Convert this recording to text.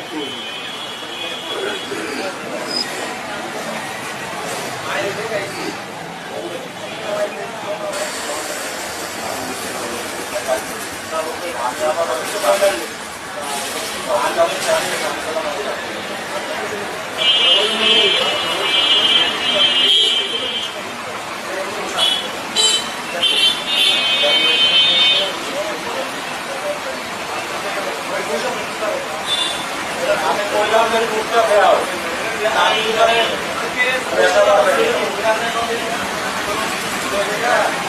উল্লেছিল কিনে দিল আমি Yeah.